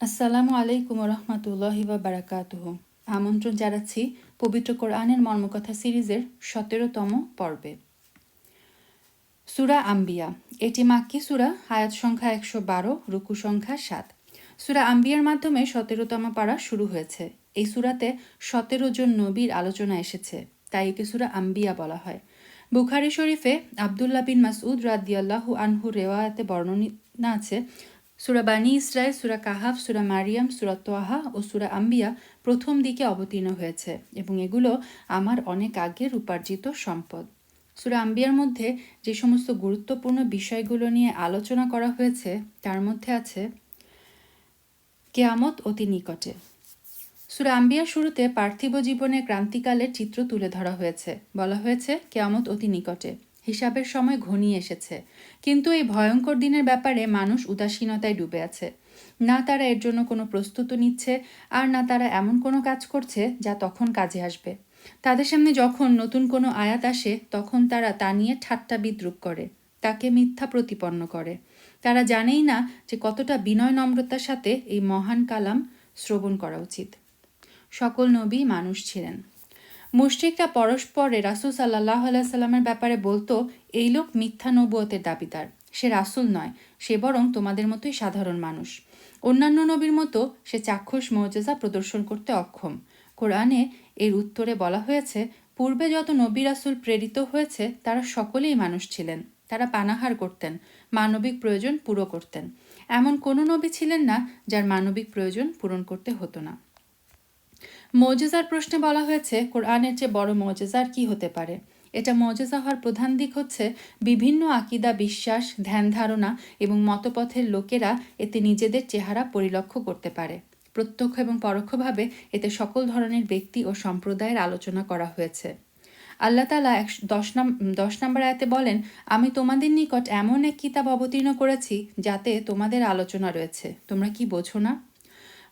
আসসালামু আলাইকুম রহমতুল্লাহি বা বারাকাতুহ। আমন্ত্রণ জানাচ্ছি পবিত্র কোরআনের মর্মকথা সিরিজের সতেরোতম পর্বে। সুরা আম্বিয়া। এটি মাক্কি সুরা হায়াত সংখ্যা একশো বারো, রুকু সংখ্যা সাত। সুরা আম্বিয়ার মাধ্যমে সতেরোতম পাড়া শুরু হয়েছে। এই সুরাতে সতেরো জন নবীর আলোচনা এসেছে, তাই একে সুরা আম্বিয়া বলা হয়। বুখারি শরীফে আবদুল্লাহ বিন মাসউদ রাদিয়াল্লাহু আনহু রেওয়ায়াতে বর্ণনা আছে সুরা বানি ইসরায়েল, সুরা কাহাফ, সুরা মারিয়াম, সুরা তোয়াহা ও সুরা আম্বিয়া প্রথম দিকে অবতীর্ণ হয়েছে এবং এগুলো আমার অনেক আগের উপার্জিত সম্পদ। সুরা আম্বিয়ার মধ্যে যে সমস্ত গুরুত্বপূর্ণ বিষয়গুলো নিয়ে আলোচনা করা হয়েছে, তার মধ্যে আছে কেয়ামত অতি নিকটে। সুরা আম্বিয়ার শুরুতে পার্থিব জীবনে ক্রান্তিকালের চিত্র তুলে ধরা হয়েছে। বলা হয়েছে কেয়ামত অতি নিকটে। হিসাবের সময় ঘনিয়ে এসেছে। কিন্তু এই ভয়ঙ্কর দিনের ব্যাপারে মানুষ উদাসীনতায় ডুবে আছে। না তারা এর জন্য কোনো প্রস্তুতি নিচ্ছে, আর না তারা এমন কোনো কাজ করছে যা তখন কাজে আসবে। তাদের সামনে যখন নতুন কোনো আয়াত আসে, তখন তারা তা নিয়ে ঠাট্টা বিদ্রুপ করে, তাকে মিথ্যা প্রতিপন্ন করে। তারা জানেই না যে কতটা বিনয় নম্রতার সাথে এই মহান কালাম শ্রবণ করা উচিত। সকল নবী মানুষ ছিলেন। মুশরিকরা পরস্পরে রাসুল সাল্লাহ সাল্লামের ব্যাপারে বলতো, এই লোক মিথ্যা নবুয়তের দাবিদার। সে রাসুল নয়। সে বরং তোমাদের মতোই সাধারণ মানুষ। অন্যান্য নবীর মতো সে চাক্ষুষ মর্যাদা প্রদর্শন করতে অক্ষম। কোরআনে এর উত্তরে বলা হয়েছে, পূর্বে যত নবী রাসুল প্রেরিত হয়েছে, তারা সকলেই মানুষ ছিলেন। তারা পানাহার করতেন, মানবিক প্রয়োজন পুরো করতেন। এমন কোনো নবী ছিলেন না, যার মানবিক প্রয়োজন পূরণ করতে হতো না। মৌজেজার প্রশ্নে বলা হয়েছে, কোরআনের চেয়ে বড় মজেজার কি হতে পারে? এটা মজেজা হওয়ার প্রধান দিক হচ্ছে বিভিন্ন আকিদা, বিশ্বাস, ধ্যান ধারণা এবং মতপথের লোকেরা এতে নিজেদের চেহারা পরিলক্ষ্য করতে পারে। প্রত্যক্ষ এবং পরোক্ষভাবে এতে সকল ধরনের ব্যক্তি ও সম্প্রদায়ের আলোচনা করা হয়েছে। আল্লাহ তালা এক দশ নাম, দশ নম্বর আয়াতে বলেন, আমি তোমাদের নিকট এমন এক কিতাব অবতীর্ণ করেছি যাতে তোমাদের আলোচনা রয়েছে। তোমরা কি বোঝো না?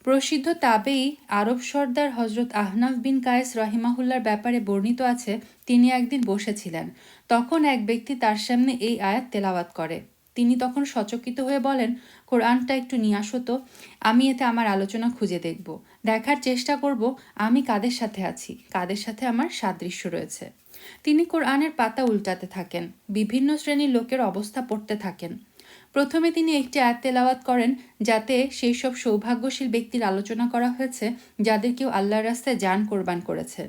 প্রসিদ্ধ তাবেই আরব সর্দার হজরত আহনাফ বিন কায়েস রহিমাহুল্লার ব্যাপারে বর্ণিত আছে, তিনি একদিন বসেছিলেন। তখন এক ব্যক্তি তার সামনে এই আয়াত তেলাওয়াত করে। তিনি তখন সচকিত হয়ে বলেন, কোরআনটা একটু নিয়ে আসো তো, আমি এতে আমার আলোচনা খুঁজে দেখব। দেখার চেষ্টা করব, আমি কাদের সাথে আছি, কাদের সাথে আমার সাদৃশ্য রয়েছে। তিনি কোরআনের পাতা উল্টাতে থাকেন, বিভিন্ন শ্রেণির লোকের অবস্থা পড়তে থাকেন। প্রথমে তিনি একটি আয়াত তেলাওয়াত করেন যাতে সেই সব সৌভাগ্যশীল ব্যক্তির আলোচনা করা হয়েছে যাদের কেউ আল্লাহর রাস্তায় যান কোরবান করেছে।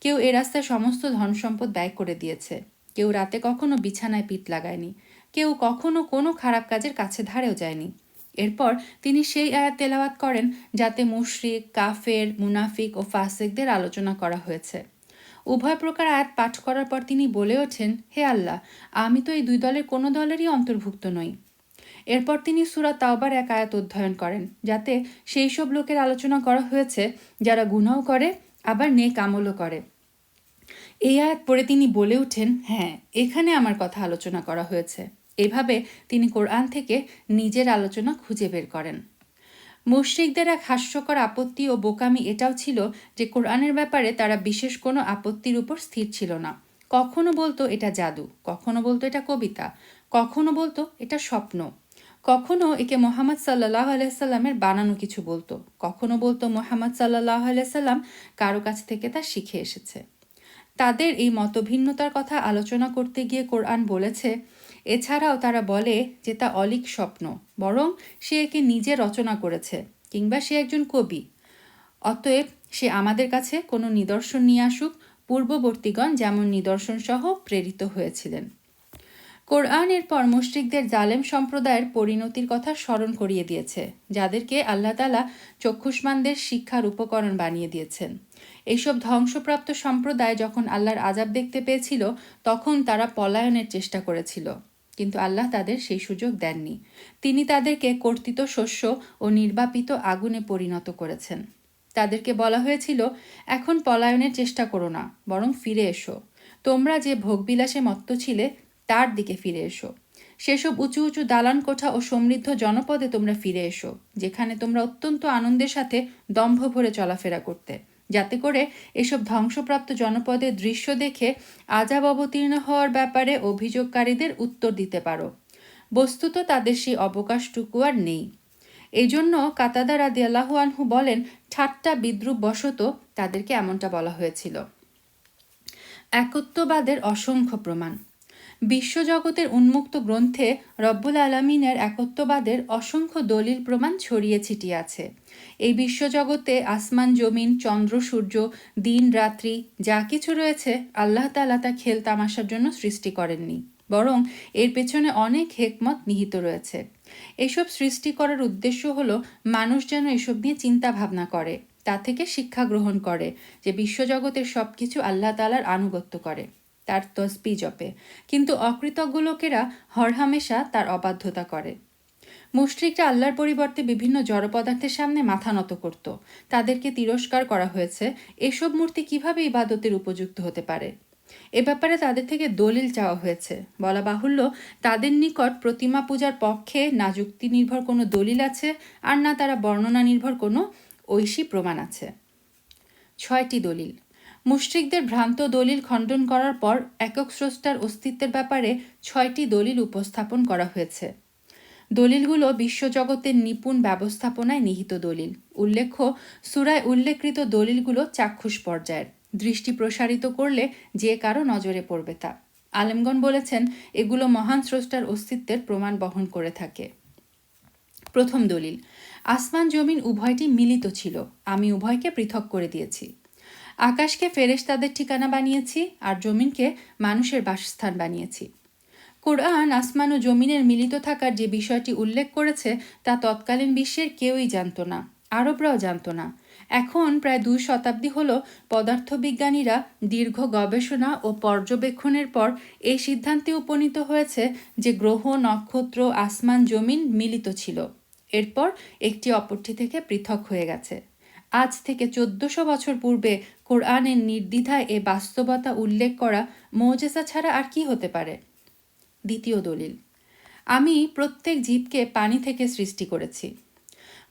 কেউ এ রাস্তায় সমস্ত ধন সম্পদ ব্যয় করে দিয়েছে। কেউ রাতে কখনো বিছানায় পিঠ লাগায়নি। কেউ কখনো কোনো খারাপ কাজের কাছে ধারেও যায়নি। এরপর তিনি সেই আয়াত তেলাওয়াত করেন যাতে মুশরিক, কাফের, মুনাফিক ও ফাসেকদের আলোচনা করা হয়েছে। উভয় প্রকার আয়াত পাঠ করার পর তিনি বলে ওঠেন, হে আল্লাহ, আমি তো এই দুই দলের কোনো দলেরই অন্তর্ভুক্ত নই। এরপর তিনি সুরা তাওবার এক আয়াত অধ্যয়ন করেন, যাতে সেই সব লোকের আলোচনা করা হয়েছে, যারা গুনাও করে, আবার নেক আমলও করে। এই আয়াত পড়ে তিনি বলে ওঠেন হ্যাঁ এখানে আমার কথা আলোচনা করা হয়েছে। এভাবে তিনি কোরআন থেকে নিজের আলোচনা খুঁজে বের করেন। মুশ্রিকদের এক হাস্যকর আপত্তি ও বোকামি এটাও ছিল যে কোরআনের ব্যাপারে তারা বিশেষ কোনো আপত্তির উপর স্থির ছিল না। কখনো বলতো এটা জাদু, কখনো বলতো এটা কবিতা, কখনো বলতো এটা স্বপ্ন। কখনো একে মোহাম্মদ সাল্লাহ আলাইসাল্লামের বানানো কিছু বলতো। কখনো বলতো মোহাম্মদ সাল্লাহ আলাইসাল্লাম কারও কাছ থেকে তা শিখে এসেছে। তাদের এই মতভিন্নতার কথা আলোচনা করতে গিয়ে কোরআন বলেছে, এছাড়াও তারা বলে যে তা অলিক স্বপ্ন, বরং সে একে নিজে রচনা করেছে, কিংবা সে একজন কবি। অতএব সে আমাদের কাছে কোনো নিদর্শন নিয়ে আসুক, পূর্ববর্তীগণ যেমন নিদর্শন সহ প্রেরিত হয়েছিলেন। কোরআন এরপর মুশ্রিকদের জালেম সম্প্রদায়ের পরিণতির কথা স্মরণ করিয়ে দিয়েছে, যাদেরকে আল্লাহ তালা চক্ষুষ্মানদের শিক্ষার উপকরণ বানিয়ে দিয়েছেন। এইসব ধ্বংসপ্রাপ্ত সম্প্রদায় যখন আল্লাহর আজাব দেখতে পেয়েছিল, তখন তারা পলায়নের চেষ্টা করেছিল, কিন্তু আল্লাহ তাদের সেই সুযোগ দেননি। তিনি তাদেরকে কর্তৃত শস্য ও নির্বাপিত আগুনে পরিণত করেছেন। তাদেরকে বলা হয়েছিল, এখন পলায়নের চেষ্টা করো না, বরং ফিরে এসো। তোমরা যে ভোগবিলাসে মত্ত ছিলে তার দিকে ফিরে এসো। সেসব উঁচু উঁচু দালান কোঠা ও সমৃদ্ধ জনপদে তোমরা ফিরে এসো, যেখানে তোমরা অত্যন্ত আনন্দের সাথে দম্ভ ভরে চলাফেরা করতে। যাতে করে এসব ধ্বংসপ্রাপ্ত জনপদের দৃশ্য দেখে আজাব অবতীর্ণ হওয়ার ব্যাপারে অভিযোগকারীদের উত্তর দিতে পারো। বস্তুত তাদের সেই অবকাশটুকু আর নেই। এই জন্য কাতাদা রাদি আল্লাহু আনহু বলেন, ঠাট্টা বিদ্রুপ বশত তাদেরকে এমনটা বলা হয়েছিল। একত্ববাদের অসংখ্য প্রমাণ। বিশ্বজগতের উন্মুক্ত গ্রন্থে রব্বুল আলমিনের একত্ববাদের অসংখ্য দলিল প্রমাণ ছড়িয়ে ছিটিয়ে আছে এই বিশ্বজগতে আসমান, জমিন, চন্দ্র, সূর্য, দিন, রাত্রি, যা কিছু রয়েছে, আল্লাহ তালা তা খেল তামাশার জন্য সৃষ্টি করেননি, বরং এর পেছনে অনেক হেকমত নিহিত রয়েছে। এসব সৃষ্টি করার উদ্দেশ্য হলো, মানুষ যেন এসব নিয়ে চিন্তা ভাবনা করে, তা থেকে শিক্ষা গ্রহণ করে, যে বিশ্বজগতের সব কিছু আল্লাহ তালার আনুগত্য করে। তার তসবি জপে কিন্তু অকৃতজ্ঞ লোকেরা হরহামেশা তার অবাধ্যতা করে। মুশরিকরা আল্লাহর পরিবর্তে বিভিন্ন জড় পদার্থের সামনে মাথা নত করত। তাদেরকে তিরস্কার করা হয়েছে, এসব মূর্তি কীভাবে ইবাদতের উপযুক্ত হতে পারে? এ ব্যাপারে তাদের থেকে দলিল চাওয়া হয়েছে। বলা বাহুল্য, তাদের নিকট প্রতিমা পূজার পক্ষে না যুক্তি নির্ভর কোনো দলিল আছে, আর না তারা বর্ণনা নির্ভর কোনো ঐশী প্রমাণ আছে। ছয়টি দলিল। মুশ্রিকদের ভ্রান্ত দলিল খণ্ডন করার পর একক স্রষ্টার অস্তিত্বের ব্যাপারে ছয়টি দলিল উপস্থাপন করা হয়েছে। দলিলগুলো বিশ্বজগতের নিপুণ ব্যবস্থাপনায় নিহিত দলিল। উল্লেখ্য, সুরায় উল্লেখকৃত দলিলগুলো চাক্ষুষ পর্যায়ের। দৃষ্টি প্রসারিত করলে যে কারও নজরে পড়বে তা। আলেমগন বলেছেন, এগুলো মহান স্রষ্টার অস্তিত্বের প্রমাণ বহন করে থাকে। প্রথম দলিল, আসমান জমিন উভয়টি মিলিত ছিল। আমি উভয়কে পৃথক করে দিয়েছি। আকাশকে ফেরেশতাদের ঠিকানা বানিয়েছি আর জমিনকে মানুষের বাসস্থান বানিয়েছি। কোরআন আসমান ও জমিনের মিলিত থাকার যে বিষয়টি উল্লেখ করেছে, তা তৎকালীন বিশ্বের কেউই জানত না, আরবরাও জানত না। এখন প্রায় দুই শতাব্দী হল পদার্থবিজ্ঞানীরা দীর্ঘ গবেষণা ও পর্যবেক্ষণের পর এই সিদ্ধান্তে উপনীত হয়েছে যে গ্রহ, নক্ষত্র, আসমান, জমিন মিলিত ছিল। এরপর একটি অপরটি থেকে পৃথক হয়ে গেছে। আজ থেকে চোদ্দশো বছর পূর্বে কোরআনের নির্দ্বিধায় এ বাস্তবতা উল্লেখ করা মৌজেসা ছাড়া আর কি হতে পারে? দ্বিতীয় দলিল, আমি প্রত্যেক জীবকে পানি থেকে সৃষ্টি করেছি।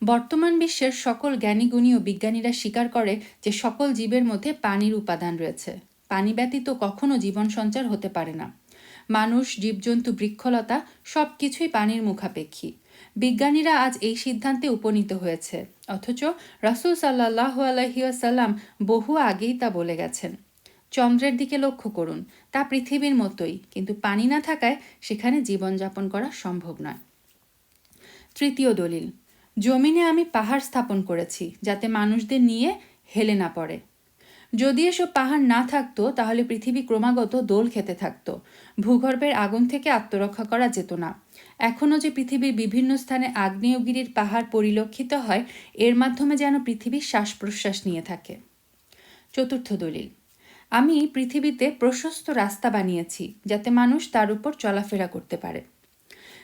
বর্তমান বিশ্বের সকল জ্ঞানীগুণী ও বিজ্ঞানীরা স্বীকার করে যে সকল জীবের মধ্যে পানির উপাদান রয়েছে। পানি ব্যতীত কখনো জীবন সঞ্চার হতে পারে না। মানুষ, জীবজন্তু, বৃক্ষলতা সব কিছুই পানির মুখাপেক্ষী। বিজ্ঞানীরা আজ এই সিদ্ধান্তে উপনীত হয়েছে। অথচ রাসুল সাল্লাহ আলহিউসাল্লাম বহু আগেই তা বলে গেছেন। চন্দ্রের দিকে লক্ষ্য করুন, তা পৃথিবীর মতোই, কিন্তু পানি না থাকায় সেখানে জীবনযাপন করা সম্ভব নয়। তৃতীয় দলিল, জমিনে আমি পাহাড় স্থাপন করেছি যাতে মানুষদের নিয়ে হেলে না পড়ে। যদি এসব পাহাড় না থাকতো, তাহলে পৃথিবী ক্রমাগত দোল খেতে থাকতো। ভূগর্ভের আগুন থেকে আত্মরক্ষা করা যেত না। এখনও যে পৃথিবীর বিভিন্ন স্থানে আগ্নেয়গিরির পাহাড় পরিলক্ষিত হয়, এর মাধ্যমে যেন পৃথিবীর শ্বাস প্রশ্বাস নিয়ে থাকে। চতুর্থ দলিল, আমি পৃথিবীতে প্রশস্ত রাস্তা বানিয়েছি যাতে মানুষ তার উপর চলাফেরা করতে পারে।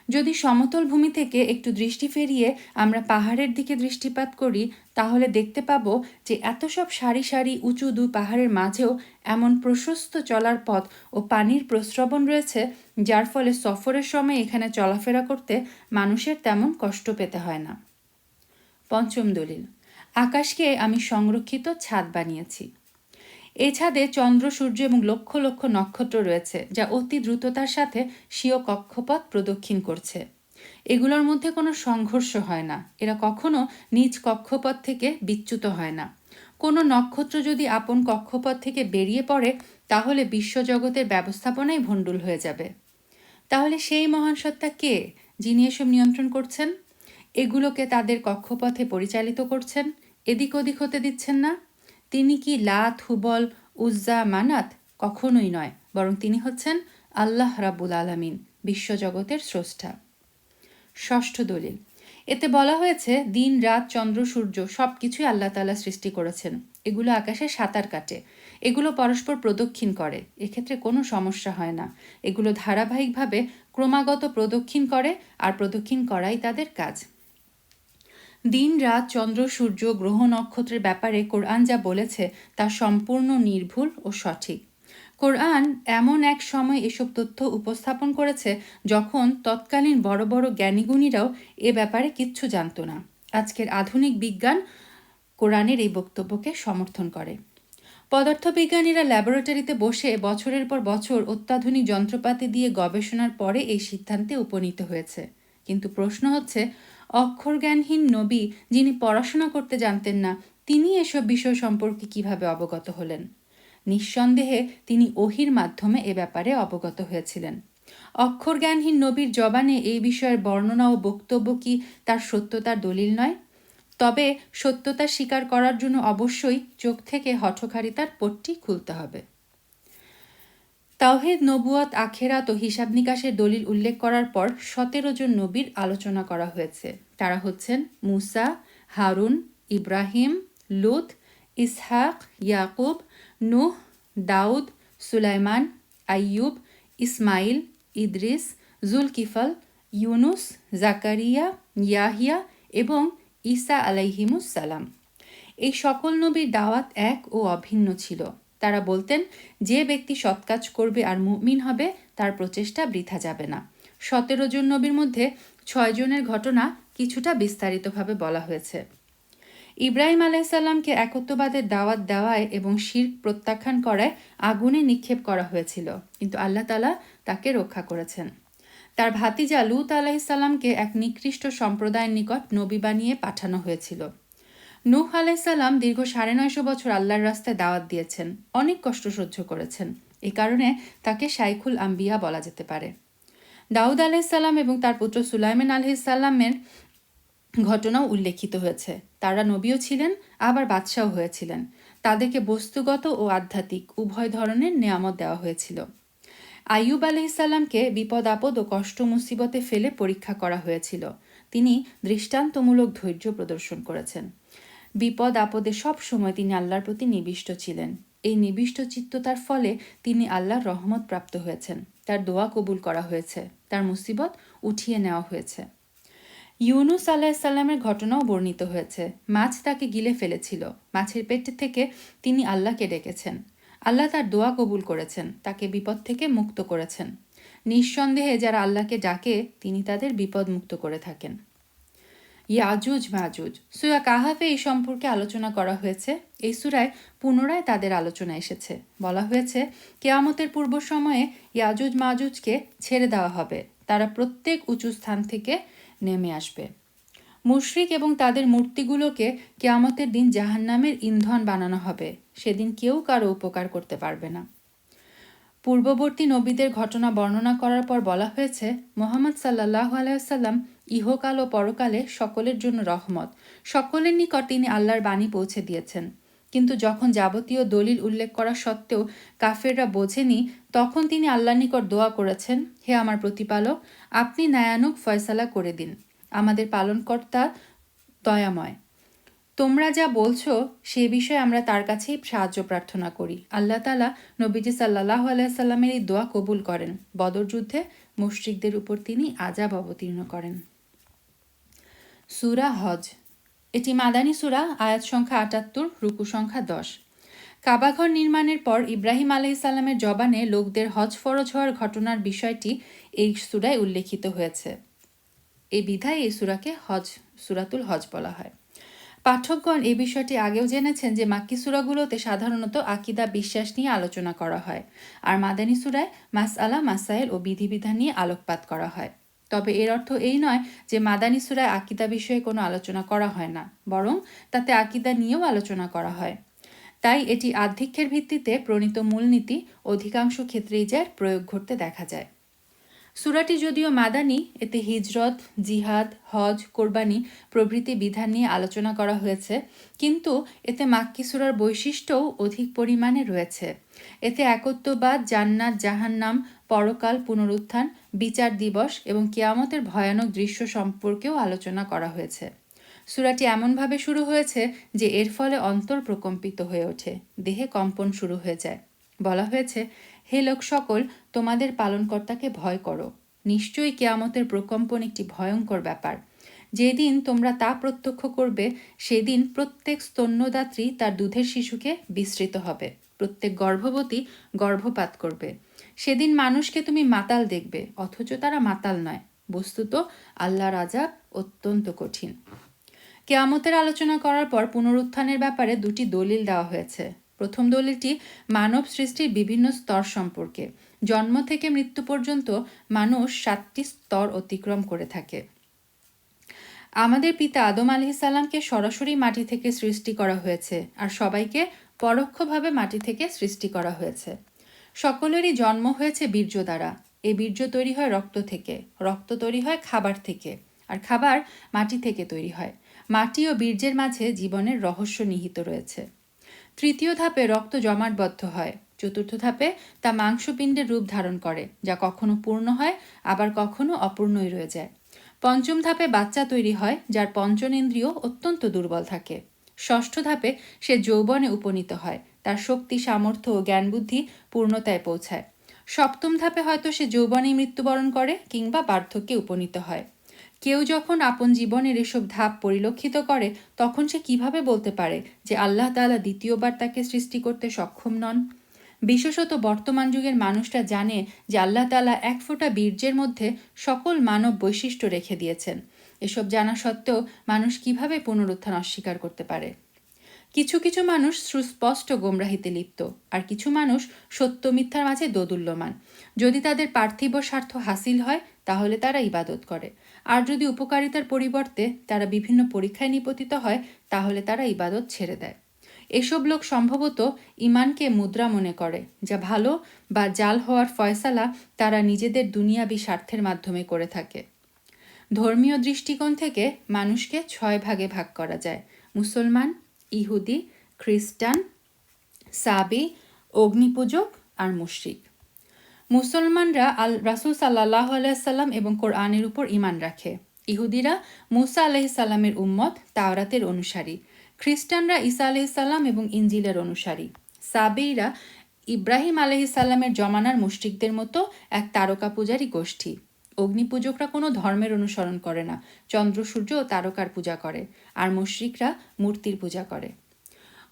যদি সমতল ভূমি থেকে একটু দৃষ্টি ফেরিয়ে আমরা পাহাড়ের দিকে দৃষ্টিপাত করি, তাহলে দেখতে পাবো যে এত সব সারি সারি উঁচু দুই পাহাড়ের মাঝেও এমন প্রশস্ত চলার পথ ও পানির প্রস্রবণ রয়েছে, যার ফলে সফরের সময় এখানে চলাফেরা করতে মানুষের তেমন কষ্ট পেতে হয় না। পঞ্চম দলিল, আকাশকে আমি সংরক্ষিত ছাদ বানিয়েছি। এই ছাদে চন্দ্র, সূর্য এবং লক্ষ লক্ষ নক্ষত্র রয়েছে, যা অতি দ্রুততার সাথে স্বীয় কক্ষপথ প্রদক্ষিণ করছে। এগুলোর মধ্যে কোনো সংঘর্ষ হয় না। এরা কখনো নিজ কক্ষপথ থেকে বিচ্যুত হয় না। কোনো নক্ষত্র যদি আপন কক্ষপথ থেকে বেরিয়ে পড়ে, তাহলে বিশ্বজগতের ব্যবস্থাপনাই ভণ্ডুল হয়ে যাবে। তাহলে সেই মহান সত্তা কে যিনি এসব নিয়ন্ত্রণ করছেন? এগুলোকে তাদের কক্ষপথে পরিচালিত করছেন? এদিক ওদিক হতে দিচ্ছেন না? তিনি কি লাত, হুবল, উজ্জা, মানাত? কখনোই নয়, বরং তিনি হচ্ছেন আল্লাহ রাবুল আলমিন, বিশ্বজগতের স্রষ্টা। ষষ্ঠ দলিল, এতে বলা হয়েছে, দিন, রাত, চন্দ্র, সূর্য সব কিছুই আল্লাহ তালা সৃষ্টি করেছেন। এগুলো আকাশে সাঁতার কাটে। এগুলো পরস্পর প্রদক্ষিণ করে। এক্ষেত্রে কোনো সমস্যা হয় না। এগুলো ধারাবাহিকভাবে ক্রমাগত প্রদক্ষিণ করে আর প্রদক্ষিণ করাই তাদের কাজ। দিন রাত চন্দ্র, সূর্য, গ্রহ নক্ষত্রের ব্যাপারে কোরআন যা বলেছে তা সম্পূর্ণ নির্ভুল ও সঠিক। কোরআন এমন এক সময় এসব তথ্য উপস্থাপন করেছে যখন তৎকালীন বড় বড় জ্ঞানীগুণীরাও এ ব্যাপারে কিচ্ছু জানত না। আজকের আধুনিক বিজ্ঞান কোরআনের এই বক্তব্যকে সমর্থন করে। পদার্থবিজ্ঞানীরা ল্যাবরেটরিতে বসে বছরের পর বছর অত্যাধুনিক যন্ত্রপাতি দিয়ে গবেষণার পরে এই সিদ্ধান্তে উপনীত হয়েছে। কিন্তু প্রশ্ন হচ্ছে অক্ষরজ্ঞানহীন নবী যিনি পড়াশোনা করতে জানতেন না, তিনি এসব বিষয় সম্পর্কে কীভাবে অবগত হলেন? নিঃসন্দেহে তিনি ওহির মাধ্যমে এ ব্যাপারে অবগত হয়েছিলেন। অক্ষরজ্ঞানহীন নবীর জবানে এই বিষয়ের বর্ণনা ও বক্তব্য কি তার সত্যতার দলিল নয়? তবে সত্যতা স্বীকার করার জন্য অবশ্যই চোখ থেকে হঠকারিতার পট্টি খুলতে হবে। তাওহেদ নবুয়াত আখেরাত ও হিসাব নিকাশের দলিল উল্লেখ করার পর সতেরো জন নবীর আলোচনা করা হয়েছে। তারা হচ্ছেন মুসা, হারুন, ইব্রাহিম, লুত, ইসহাক, ইয়াকুব, নুহ, দাউদ, সুলাইমান, আইয়ুব ইসমাইল ইদ্রিস, জুলকিফল, ইউনুস, জাকারিয়া, ইয়াহিয়া এবং ঈসা আলাইহিমুস সালাম। এই সকল নবীর দাওয়াত এক ও অভিন্ন ছিল। তারা বলতেন, যে ব্যক্তি সৎ কাজ করবে আর মুমিন হবে, তার প্রচেষ্টা বৃথা যাবে না। সতেরো জন নবীর মধ্যে ছয় জনের ঘটনা কিছুটা বিস্তারিতভাবে বলা হয়েছে। ইব্রাহিম আলাইসাল্লামকে একত্ববাদের দাওয়াত দেওয়ায় এবং শির প্রত্যাখ্যান করায় আগুনে নিক্ষেপ করা হয়েছিল, কিন্তু আল্লাহ তালা তাকে রক্ষা করেছেন। তার ভাতিজা লুত আলাইসাল্লামকে এক নিকৃষ্ট সম্প্রদায়ের নিকট নবী বানিয়ে পাঠানো হয়েছিল। নূহ আলাইসাল্লাম দীর্ঘ সাড়ে নয়শো বছর আল্লাহর রাস্তায় দাওয়াত দিয়েছেন। অনেক কষ্ট সহ্য করেছেন। এ কারণে তাকে শাইখুল আম্বিয়া বলা যেতে পারে। দাউদ আলাইসাল্লাম এবং তার পুত্র সুলাইমান আলহিসাল্লামের ঘটনাও উল্লেখিত হয়েছে। তারা নবীও ছিলেন, আবার বাদশাও হয়েছিলেন। তাদেরকে বস্তুগত ও আধ্যাত্মিক উভয় ধরনের নিয়ামত দেওয়া হয়েছিল। আইয়ুব আলহিসাল্লামকে বিপদ, আপদ ও কষ্ট, মুসিবতে ফেলে পরীক্ষা করা হয়েছিল। তিনি দৃষ্টান্তমূলক ধৈর্য প্রদর্শন করেছেন। বিপদ আপদে সব সময় তিনি আল্লাহর প্রতি নিবিষ্ট ছিলেন। এই নিবিষ্ট চিত্ততার ফলে তিনি আল্লাহর রহমত প্রাপ্ত হয়েছেন। তার দোয়া কবুল করা হয়েছে। তার মুসিবত উঠিয়ে নেওয়া হয়েছে। ইউনুস আলাহিসাল্লামের ঘটনাও বর্ণিত হয়েছে। মাছ তাকে গিলে ফেলেছিল। মাছের পেট থেকে তিনি আল্লাহকে ডেকেছেন। আল্লাহ তার দোয়া কবুল করেছেন। তাকে বিপদ থেকে মুক্ত করেছেন। নিঃসন্দেহে যারা আল্লাহকে ডাকে, তিনি তাদের বিপদ মুক্ত করে থাকেন। ইয়াজুজ মাজুজ। সুয়া কাহাফে এই সম্পর্কে আলোচনা করা হয়েছে। এই সুরায় পুনরায় তাদের আলোচনা এসেছে। বলা হয়েছে, কেয়ামতের পূর্ব সময়ে ইয়াজুজ মাজুজকে ছেড়ে দেওয়া হবে। তারা প্রত্যেক উঁচু স্থান থেকে নেমে আসবে। মুশরিক এবং তাদের মূর্তিগুলোকে কেয়ামতের দিন জাহান্নামের ইন্ধন বানানো হবে। সেদিন কেউ কারও উপকার করতে পারবে না। পূর্ববর্তী নবীদের ঘটনা বর্ণনা করার পর বলা হয়েছে, মোহাম্মদ সাল্লাহ আলাইসাল্লাম ইহকাল ও পরকালে সকলের জন্য রহমত। সকলের নিকট তিনি আল্লাহর বাণী পৌঁছে দিয়েছেন। কিন্তু যখন যাবতীয় দলিল উল্লেখ করা সত্ত্বেও কাফেররা বোঝেনি, তখন তিনি আল্লাহর নিকট দোয়া করেছেন, হে আমার প্রতিপালক, আপনি ন্যায়ানুক ফয়সালা করে দিন। আমাদের পালনকর্তা দয়াময়। তোমরা যা বলছো, সে বিষয়ে আমরা তার কাছেই সাহায্য প্রার্থনা করি। আল্লাহ তালা নবীজি সাল্লাহ আলাইসাল্লামের এই দোয়া কবুল করেন। বদর যুদ্ধে মুশ্রিকদের উপর তিনি আজাব অবতীর্ণ করেন। সুরা হজ। এটি মাদানী সুরা, আয়াত সংখ্যা আটাত্তর, রুকু সংখ্যা দশ। কাবাঘর নির্মাণের পর ইব্রাহিম আলাইসাল্লামের জবানে লোকদের হজ ফরজ হওয়ার ঘটনার বিষয়টি এই সুরায় উল্লেখিত হয়েছে। এই বিধায় এই সুরাকে হজ, সুরাতুল হজ বলা হয়। পাঠকগণ এই বিষয়টি আগেও জেনেছেন যে মাক্কি সুরাগুলোতে সাধারণত আকিদা বিশ্বাস নিয়ে আলোচনা করা হয় আর মাদানী সুরায় মাস আলা মাসাইল ও বিধিবিধান নিয়ে আলোকপাত করা হয়। তবে এর অর্থ এই নয় যে মাদানী সুরায় আকিদা বিষয়ে কোনো আলোচনা করা হয় না, বরং তাতে আকিদা নিয়েও আলোচনা করা হয়। তাই এটি আধিক্যের ভিত্তিতে প্রণীত মূলনীতি অধিকাংশ ক্ষেত্রেই যার প্রয়োগ ঘটতে দেখা যায়। সুরাটি যদিও মাদানি, এতে হিজরত, জিহাদ, হজ, কোরবানি প্রভৃতি বিধান নিয়ে আলোচনা করা হয়েছে, কিন্তু এতে মাক্কি সুরার বৈশিষ্ট্যও অধিক পরিমাণে রয়েছে। এতে একত্ববাদ, জান্নাত, জাহান্নাম, পরকাল পুনরুত্থান, বিচার দিবস এবং কেয়ামতের ভয়ানক দৃশ্য সম্পর্কেও আলোচনা করা হয়েছে। সুরাটি এমনভাবে শুরু হয়েছে যে এর ফলে অন্তর প্রকম্পিত হয়ে ওঠে, দেহে কম্পন শুরু হয়ে যায়। বলা হয়েছে হে লোক সকল তোমাদের পালনকর্তাকে ভয় করো। নিশ্চয়ই কেয়ামতের প্রকম্পন একটি ভয়ঙ্কর ব্যাপার। যেদিন তোমরা তা প্রত্যক্ষ করবে, সেদিন প্রত্যেক স্তন্যদাত্রী তার দুধের শিশুকে বিস্তৃত হবে। প্রত্যেক গর্ভবতী গর্ভপাত করবে। সেদিন মানুষকে তুমি মাতাল দেখবে, অথচ তারা মাতাল নয়। বস্তুত আল্লাহ রাজা অত্যন্ত কঠিন। কেয়ামতের আলোচনা করার পর পুনরুত্থানের ব্যাপারে দুটি দলিল দেওয়া হয়েছে। প্রথম দলিলটি মানব সৃষ্টির বিভিন্ন স্তর সম্পর্কে। জন্ম থেকে মৃত্যু পর্যন্ত মানুষ সাতটি স্তর অতিক্রম করে থাকে। আমাদের পিতা আদম আলহিসাল্লামকে সরাসরি মাটি থেকে সৃষ্টি করা হয়েছে আর সবাইকে পরোক্ষভাবে মাটি থেকে সৃষ্টি করা হয়েছে। সকলেরই জন্ম হয়েছে বীর্য দ্বারা। এই বীর্য তৈরি হয় রক্ত থেকে। রক্ত তৈরি হয় খাবার থেকে। আর খাবার মাটি থেকে তৈরি হয়। মাটি ও বীর্যের মাঝে জীবনের রহস্য নিহিত রয়েছে। তৃতীয় ধাপে রক্ত জমাটবদ্ধ হয়। চতুর্থ ধাপে তা মাংসপিণ্ডের রূপ ধারণ করে, যা কখনো পূর্ণ হয়, আবার কখনো অপূর্ণই রয়ে যায়। পঞ্চম ধাপে বাচ্চা তৈরি হয়, যার পঞ্চনেন্দ্রিয় অত্যন্ত দুর্বল থাকে। ষষ্ঠ ধাপে সে যৌবনে উপনীত হয়, তার শক্তি, সামর্থ্য ও জ্ঞান বুদ্ধি পূর্ণতায় পৌঁছায়। সপ্তম ধাপে হয়তো সে যৌবনে মৃত্যুবরণ করে কিংবা বার্ধক্যে উপনীত হয়। কেউ যখন আপন জীবনের এসব ধাপ পরিলক্ষিত করে, তখন সে কীভাবে বলতে পারে যে আল্লাহ তাআলা দ্বিতীয়বার তাকে সৃষ্টি করতে সক্ষম নন? বিশেষত বর্তমান যুগের মানুষরা জানে যে আল্লাহ তালা এক ফোঁটা বীর্যের মধ্যে সকল মানব বৈশিষ্ট্য রেখে দিয়েছেন। এসব জানা সত্ত্বেও মানুষ কীভাবে পুনরুত্থান অস্বীকার করতে পারে? কিছু কিছু মানুষ সুস্পষ্ট গোমরাহিতে লিপ্ত, আর কিছু মানুষ সত্য মিথ্যার মাঝে দোদুল্যমান। যদি তাদের পার্থিব স্বার্থ হাসিল হয়, তাহলে তারা ইবাদত করে। আর যদি উপকারিতার পরিবর্তে তারা বিভিন্ন পরীক্ষায় নিপতিত হয়, তাহলে তারা ইবাদত ছেড়ে দেয়। এসব লোক সম্ভবত ইমানকে মুদ্রা মনে করে, যা ভালো বা জাল হওয়ার ফয়সালা তারা নিজেদের দুনিয়াবি স্বার্থের মাধ্যমে করে থাকে। ধর্মীয় দৃষ্টিকোণ থেকে মানুষকে ছয় ভাগে ভাগ করা যায়। মুসলমান, ইহুদি, খ্রিস্টান, সাবি, অগ্নিপূজক আর মুশরিক। মুসলমানরা আল রাসুল সাল্লাহ আলাইসাল্লাম এবং কোরআনের উপর ইমান রাখে। ইহুদিরা মুসা আলহিসাল্লামের উম্মত তাওরাতের অনুসারী। খ্রিস্টানরা ঈসা আলহিসাল্লাম এবং ইঞ্জিলের অনুসারী। সাবেইরা ইব্রাহিম আলহিসাল্লামের জমানার মুশরিকদের মতো এক তারকা পূজারী গোষ্ঠী। অগ্নিপূজকরা কোনো ধর্মের অনুসরণ করে না। চন্দ্র সূর্য ও তারকার পূজা করে। আর মুশরিকরা মূর্তির পূজা করে।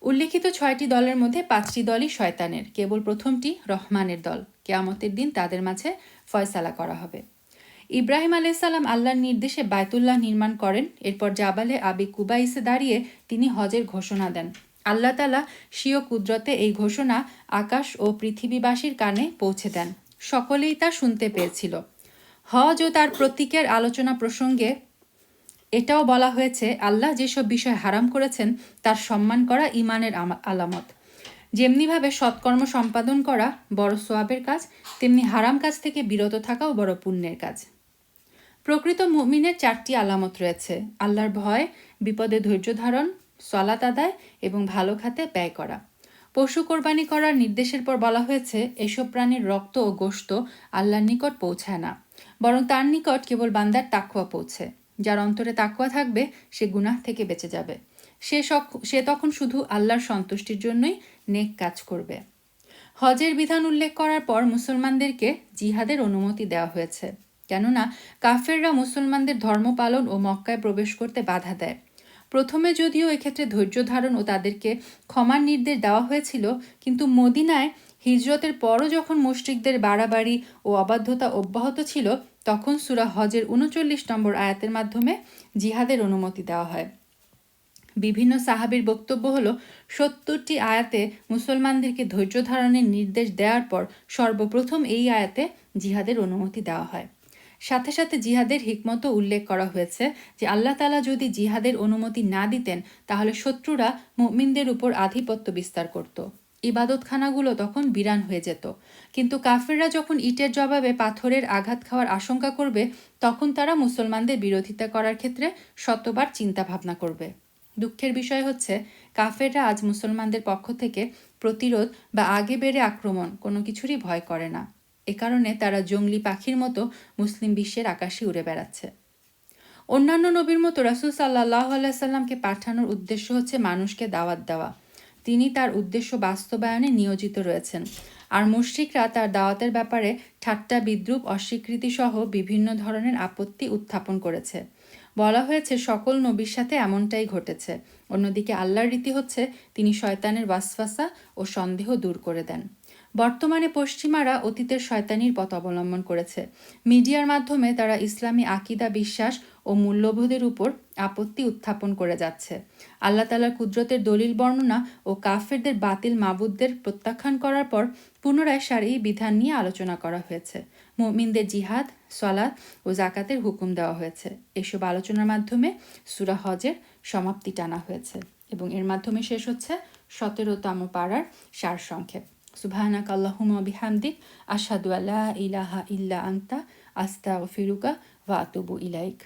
উল্লেখিত ছয়টি দলের মধ্যে পাঁচটি দলই শয়তানের, কেবল প্রথমটি রহমানের দল। কেয়ামতের দিন তাদের মাঝে ফয়সালা করা হবে। ইব্রাহিম আলাইসাল্লাম আল্লাহর নির্দেশে বায়তুল্লাহ নির্মাণ করেন। এরপর জাবালে আবি কুবাইসে দাঁড়িয়ে তিনি হজের ঘোষণা দেন। আল্লাহ তালা স্বীয় কুদরতে এই ঘোষণা আকাশ ও পৃথিবীবাসীর কানে পৌঁছে দেন। সকলেই তা শুনতে পেয়েছিল। হজ ও তার প্রতীকের আলোচনা প্রসঙ্গে এটাও বলা হয়েছে, আল্লাহ যেসব বিষয় হারাম করেছেন, তার সম্মান করা ইমানের আলামত। যেমনিভাবে সৎকর্ম সম্পাদন করা বড় সোয়াবের কাজ, তেমনি হারাম কাজ থেকে বিরত থাকাও বড় পুণ্যের কাজ। প্রকৃত মুমিনের চারটি আলামত রয়েছে, আল্লাহর ভয়, বিপদে ধৈর্য ধারণ, সলাত আদায় এবং ভালো খাতে ব্যয় করা। পশু কোরবানি করার নির্দেশের পর বলা হয়েছে, এসব প্রাণীর রক্ত ও গোশত আল্লাহর নিকট পৌঁছায় না, বরং তার নিকট কেবল বান্দার তাকুয়া পৌঁছে। যার অন্তরে তাকুয়া থাকবে, সে গুনাহ থেকে বেঁচে যাবে। সে সে তখন শুধু আল্লাহর সন্তুষ্টির জন্যই নেক কাজ করবে। হজের বিধান উল্লেখ করার পর মুসলমানদেরকে জিহাদের অনুমতি দেওয়া হয়েছে। কেননা, কাফেররা মুসলমানদের ধর্ম পালন ও মক্কায় প্রবেশ করতে বাধা দেয়। প্রথমে যদিও এক্ষেত্রে ধৈর্য ধারণ ও তাদেরকে ক্ষমার নির্দেশ দেওয়া হয়েছিল, কিন্তু মদিনায় হিজরতের পরও যখন মুশ্রিকদের বাড়াবাড়ি ও অবাধ্যতা অব্যাহত ছিল তখন সুরা হজের উনচল্লিশ নম্বর আয়াতের মাধ্যমে জিহাদের অনুমতি দেওয়া হয়। বিভিন্ন সাহাবির বক্তব্য হলো, সত্তরটি আয়াতে মুসলমানদেরকে ধৈর্য ধারণের নির্দেশ দেওয়ার পর সর্বপ্রথম এই আয়াতে জিহাদের অনুমতি দেওয়া হয়। সাথে সাথে জিহাদের হিকমতও উল্লেখ করা হয়েছে যে আল্লাহ তালা যদি জিহাদের অনুমতি না দিতেন, তাহলে শত্রুরা মুমিনদের উপর আধিপত্য বিস্তার করত। ইবাদতখানাগুলো তখন বিরান হয়ে যেত। কিন্তু কাফেররা যখন ইটের জবাবে পাথরের আঘাত খাওয়ার আশঙ্কা করবে, তখন তারা মুসলমানদের বিরোধিতা করার ক্ষেত্রে শতবার চিন্তা ভাবনা করবে। দুঃখের বিষয় হচ্ছে, কাফেররা আজ মুসলমানদের পক্ষ থেকে প্রতিরোধ বা আগে বেড়ে আক্রমণ কোনো কিছুরই ভয় করে না। এ কারণে তারা জঙ্গলি পাখির মতো মুসলিম বিশ্বের আকাশে উড়ে বেড়াচ্ছে। অন্যান্য নবীর মতো রাসুল সাল্লাহ আলাইসাল্লামকে পাঠানোর উদ্দেশ্য হচ্ছে মানুষকে দাওয়াত দেওয়া। তিনি তার উদ্দেশ্য বাস্তবায়নে নিয়োজিত রয়েছেন। আর মুশ্রিকরা তার দাওয়াতের ব্যাপারে ঠাট্টা, বিদ্রুপ অস্বীকৃতি সহ বিভিন্ন ধরনের আপত্তি উত্থাপন করেছে। বলা হয়েছে, সকল নবীর সাথে এমনটাই ঘটেছে। অন্যদিকে আল্লাহর রীতি হচ্ছে, তিনি শয়তানের ওয়াসফাসা ও সন্দেহ দূর করে দেন। বর্তমানে পশ্চিমারা অতীতের শয়তানির পথ অবলম্বন করেছে। মিডিয়ার মাধ্যমে তারা ইসলামী আকিদা, বিশ্বাস ও মূল্যবোধের উপর আপত্তি উত্থাপন করে যাচ্ছে। আল্লাহ তালার কুদরতের দলিল, বর্ণনা ও কাফেরদের বাতিল মাবুদদের প্রত্যাখ্যান করার পর পুনরায় সারি বিধান নিয়ে আলোচনা করা হয়েছে। মমিনদের জিহাদ সলাদ ও জাকাতের হুকুম দেওয়া হয়েছে। এসব আলোচনার মাধ্যমে সুরা হজের সমাপ্তি টানা হয়েছে এবং এর মাধ্যমে শেষ হচ্ছে সতেরোতম পাড়ার সারসংক্ষেপ। সুবহানাক আল্লাহুমা বিহামদিক আশহাদু আল্লা ইলাহা ইল্লা আন্তা আস্তাগফিরুকা ওয়া আতুবু ইলাইক।